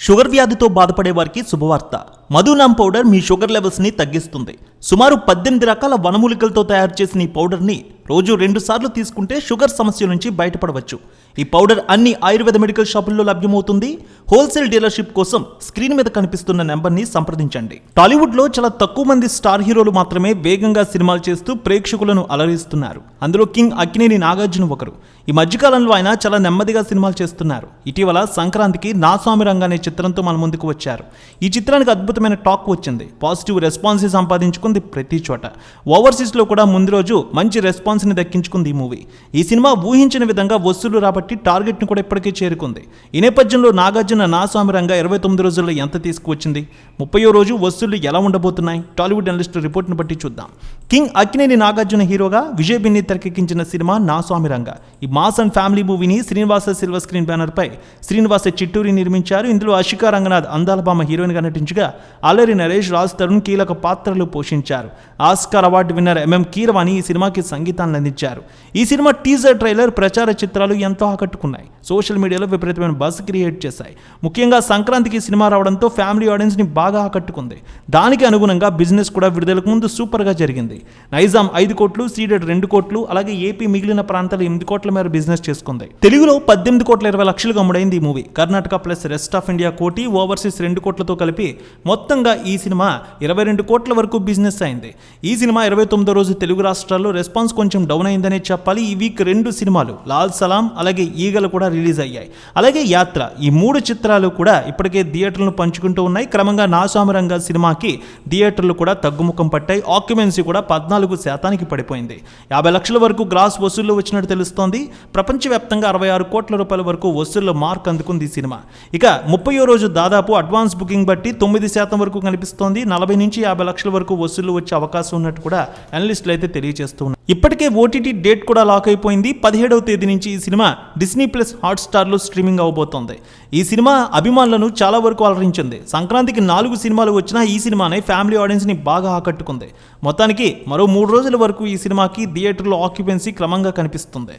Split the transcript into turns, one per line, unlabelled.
Sugar వ్యాధితో బాధపడే వారికి శుభవార్త. మధునామ్ పౌడర్ మీ షుగర్ లెవెల్స్ని తగ్గిస్తుంది. సుమారు పద్దెనిమిది రకాల వనమూలికలతో తయారు చేసిన ఈ పౌడర్ని రోజు రెండు సార్లు తీసుకుంటే షుగర్ సమస్య నుంచి బయటపడవచ్చు. ఈ పౌడర్ అన్ని ఆయుర్వేద మెడికల్ షాపుల్లో లభ్యమవుతుంది. హోల్సేల్ డీలర్షిప్ కోసం స్క్రీన్ మీద కనిపిస్తున్న నెంబర్ని సంప్రదించండి. టాలీవుడ్లో చాలా తక్కువ మంది స్టార్ హీరోలు మాత్రమే వేగంగా సినిమాలు చేస్తూ ప్రేక్షకులను అలరిస్తున్నారు. అందులో కింగ్ అక్కినేని నాగార్జున ఒకరు. ఈ మధ్యకాలంలో ఆయన చాలా నెమ్మదిగా సినిమాలు చేస్తున్నారు. ఇటీవల సంక్రాంతికి నా స్వామి అనే చిత్రంతో మన ముందుకు వచ్చారు. ఈ చిత్రానికి అద్భుతమైన టాక్ వచ్చింది. పాజిటివ్ రెస్పాన్స్ సంపాదించుకుంది ప్రతి చోట. ఓవర్సీస్లో కూడా ముందు రోజు మంచి రెస్పాన్స్ రెస్పాన్స్ని దక్కించుకుంది ఈ మూవీ. ఈ సినిమా ఊహించిన విధంగా వసూలు రాబట్టి టార్గెట్ని కూడా ఇప్పటికే చేరుకుంది. ఈ నేపథ్యంలో నాగార్జున నా స్వామి రంగ ఇరవై తొమ్మిది రోజుల్లో ఎంత తీసుకువచ్చింది? ముప్పయో రోజు వసూళ్ళు ఎలా ఉండబోతున్నాయి? టాలీవుడ్ అనలిస్ట్ రిపోర్ట్ను బట్టి చూద్దాం. కింగ్ అక్కినేని నాగార్జున హీరోగా విజయ్ బిన్ని తెరకెక్కించిన సినిమా నా స్వామి రంగ. ఈ మాస్ అండ్ ఫ్యామిలీ మూవీని శ్రీనివాస సిల్వర్ స్క్రీన్ బ్యానర్పై శ్రీనివాస చిట్టూరి నిర్మించారు. ఇందులో అషికా రంగనాథ్ అందాలబామ హీరోయిన్గా నటించగా అల్లరి నరేష్ రాజ్ తరుణ్ కీలక పాత్రలు పోషించారు. Oscar award winner MM Keeravani ఈ సినిమాకి సంగీతాన్ని అందించారు. ఈ సినిమా టీజర్ ట్రైలర్ ప్రచార చిత్రాలు ఎంతో ఆకట్టుకున్నాయి. సోషల్ మీడియాలో విపరీతమైన బస్ క్రియేట్ చేశాయి. ముఖ్యంగా సంక్రాంతికి సినిమా రావడంతో ఫ్యామిలీ ఆడియన్స్ని బాగా ఆకట్టుకుంది. దానికి అనుగుణంగా బిజినెస్ కూడా విడుదలకు ముందు సూపర్గా జరిగింది. నైజాం ఐదు కోట్లు సీడెడ్ రెండు కోట్లు అలాగే ఏపీ మిగిలిన ప్రాంతాలు ఎనిమిది కోట్ల మేర బిజినెస్ చేసుకుంది. తెలుగులో పద్దెనిమిది కోట్ల ఇరవై లక్షలుగా అమ్ముడైంది ఈ movie. Karnataka plus rest of India కోటి ఓవర్సీస్ రెండు కోట్లతో కలిపి మొత్తంగా ఈ సినిమా ఇరవై రెండు కోట్ల వరకు బిజినెస్ అయింది. ఈ సినిమా ఇరవై తొమ్మిదో రోజు తెలుగు రాష్ట్రాల్లో రెస్పాన్స్ కొంచెం డౌన్ అయిందనే చెప్పాలి. ఈ వీక్ రెండు సినిమాలు లాల్ సలాం అలాగే ఈగలు కూడా రిలీజ్ అయ్యాయి. అలాగే యాత్ర ఈ మూడు చిత్రాలు కూడా ఇప్పటికే థియేటర్లను పంచుకుంటూ ఉన్నాయి. క్రమంగా నాసామరంగ సినిమాకి థియేటర్లు కూడా తగ్గుముఖం పట్టాయి. ఆక్యుమెన్సీ కూడా పద్నాలుగు శాతానికి పడిపోయింది. యాభై లక్షల వరకు గ్రాస్ వసూళ్ళు వచ్చినట్టు తెలుస్తోంది. ప్రపంచవ్యాప్తంగా అరవై ఆరు కోట్ల రూపాయల వరకు వసూళ్ళ మార్క్ అందుకుంది ఈ సినిమా. ఇక ముప్పయో రోజు దాదాపు అడ్వాన్స్ బుకింగ్ బట్టి తొమ్మిది శాతం వరకు కనిపిస్తోంది. నలభై నుంచి యాభై లక్షల వరకు వసూళ్ళు వచ్చే అవకాశం ఉన్నట్టు కూడా అనలిస్టులు అయితే తెలియజేస్తూ ఇప్పటికే ఓటీటీ డేట్ కూడా లాక్ అయిపోయింది. పదిహేడవ తేదీ నుంచి ఈ సినిమా డిస్నీ ప్లస్ హాట్స్టార్లో స్ట్రీమింగ్ అవబోతోంది. ఈ సినిమా అభిమానులను చాలా వరకు అలరించింది. సంక్రాంతికి నాలుగు సినిమాలు వచ్చినా ఈ సినిమానే ఫ్యామిలీ ఆడియన్స్ని బాగా ఆకట్టుకుంది. మొత్తానికి మరో మూడు రోజుల వరకు ఈ సినిమాకి థియేటర్లో ఆక్యుపెన్సీ క్రమంగా కనిపిస్తుంది.